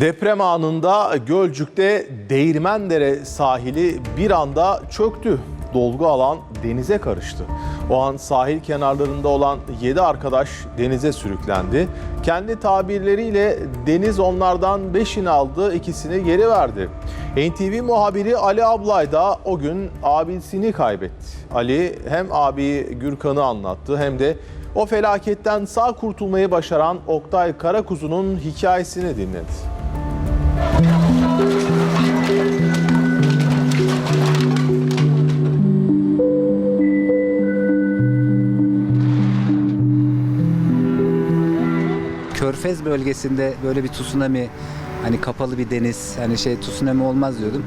Deprem anında Gölcük'te Değirmendere sahili bir anda çöktü. Dolgu alan denize karıştı. O an sahil kenarlarında olan 7 arkadaş denize sürüklendi. Kendi tabirleriyle deniz onlardan 5'ini aldı, ikisini geri verdi. NTV muhabiri Ali Ablay da o gün abisini kaybetti. Ali hem abi Gürkan'ı anlattı hem de o felaketten sağ kurtulmayı başaran Oktay Karakuzu'nun hikayesini dinledi. Körfez bölgesinde böyle bir tsunami hani kapalı bir deniz hani şey tsunami olmaz diyordum.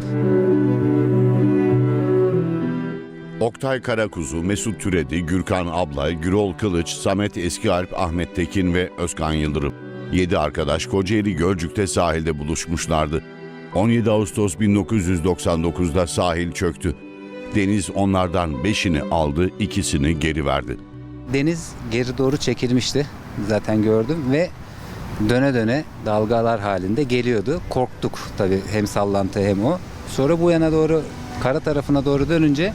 Oktay Karakuzu, Mesut Türedi, Gürkan Ablay, Gürol Kılıç, Samet Eskialp, Ahmet Tekin ve Özkan Yıldırım. 7 arkadaş Kocaeli Gölcük'te sahilde buluşmuşlardı. 17 Ağustos 1999'da sahil çöktü. Deniz onlardan 5'ini aldı, ikisini geri verdi. Deniz geri doğru çekilmişti zaten gördüm ve döne döne dalgalar halinde geliyordu. Korktuk tabii hem sallantı hem o. Sonra bu yana doğru kara tarafına doğru dönünce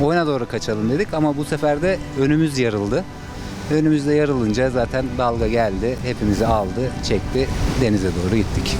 o yana doğru kaçalım dedik ama bu sefer de önümüz yarıldı. Önümüzde yarılınca zaten dalga geldi, hepimizi aldı, çekti, denize doğru gittik.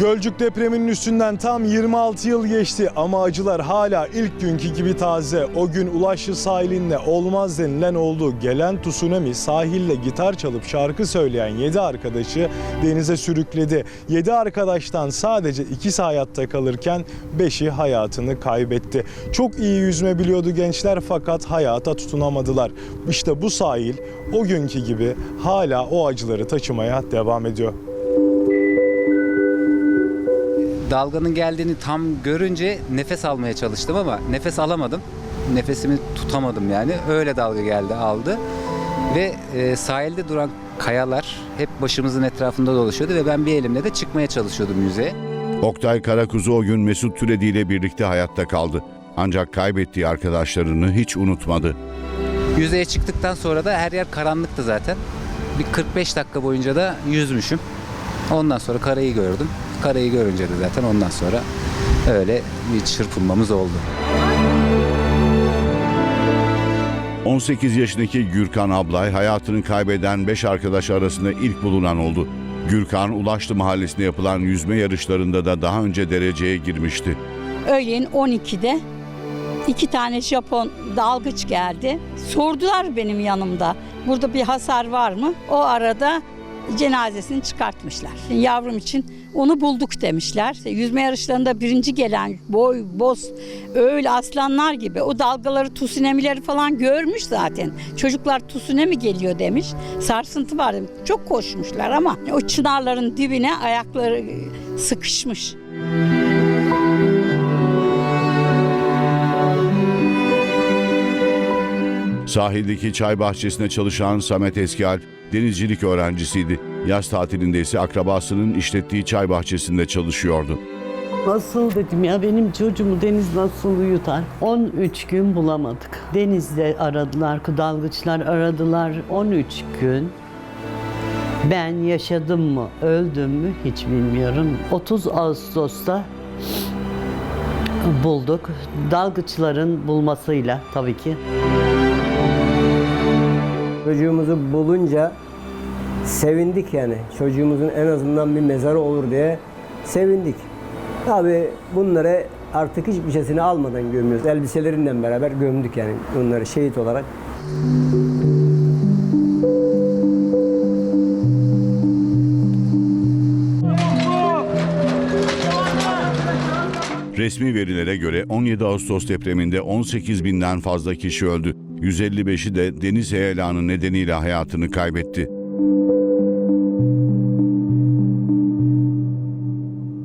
Gölcük depreminin üstünden tam 26 yıl geçti ama acılar hala ilk günkü gibi taze. O gün Ulaşlı sahilinde olmaz denilen oldu. Gelen tsunami sahilde gitar çalıp şarkı söyleyen 7 arkadaşı denize sürükledi. 7 arkadaştan sadece ikisi hayatta kalırken 5'i hayatını kaybetti. Çok iyi yüzme biliyordu gençler fakat hayata tutunamadılar. İşte bu sahil o günkü gibi hala o acıları taşımaya devam ediyor. Dalganın geldiğini tam görünce nefes almaya çalıştım ama nefes alamadım. Nefesimi tutamadım yani. Öyle dalga geldi aldı. Ve e, sahilde duran kayalar hep başımızın etrafında dolaşıyordu ve ben bir elimle de çıkmaya çalışıyordum yüzeye. Oktay Karakuzu o gün Mesut Türedi ile birlikte hayatta kaldı. Ancak kaybettiği arkadaşlarını hiç unutmadı. Yüzeye çıktıktan sonra da her yer karanlıktı zaten. Bir 45 dakika boyunca da yüzmüşüm. Ondan sonra karayı gördüm. Karayı görünce de zaten ondan sonra öyle bir çırpınmamız oldu. 18 yaşındaki Gürkan Ablay hayatını kaybeden 5 arkadaş arasında ilk bulunan oldu. Gürkan Ulaşlı Mahallesi'nde yapılan yüzme yarışlarında da daha önce dereceye girmişti. Öğlen 12'de iki tane Japon dalgıç geldi. Sordular benim yanımda. Burada bir hasar var mı? O arada cenazesini çıkartmışlar. Yavrum için onu bulduk demişler. Yüzme yarışlarında birinci gelen boy, boz, öyle aslanlar gibi o dalgaları, tsunami'leri falan görmüş zaten. Çocuklar tsunami geliyor demiş. Sarsıntı var demiş. Çok koşmuşlar ama o çınarların dibine ayakları sıkışmış. Sahildeki çay bahçesinde çalışan Samet Eskialp denizcilik öğrencisiydi. Yaz tatilinde ise akrabasının işlettiği çay bahçesinde çalışıyordu. Nasıl dedim ya benim çocuğumu deniz nasıl uyutar? 13 gün bulamadık. Denizde aradılar, dalgıçlar aradılar. 13 gün ben yaşadım mı, öldüm mü hiç bilmiyorum. 30 Ağustos'ta bulduk. Dalgıçların bulmasıyla tabii ki. Çocuğumuzu bulunca sevindik yani. Çocuğumuzun en azından bir mezarı olur diye sevindik. Tabi bunları artık hiçbir şeysini almadan gömüyoruz. Elbiselerinden beraber gömdük yani onları şehit olarak. Resmi verilere göre 17 Ağustos depreminde 18 binden fazla kişi öldü. 155'i de deniz heyelanı nedeniyle hayatını kaybetti.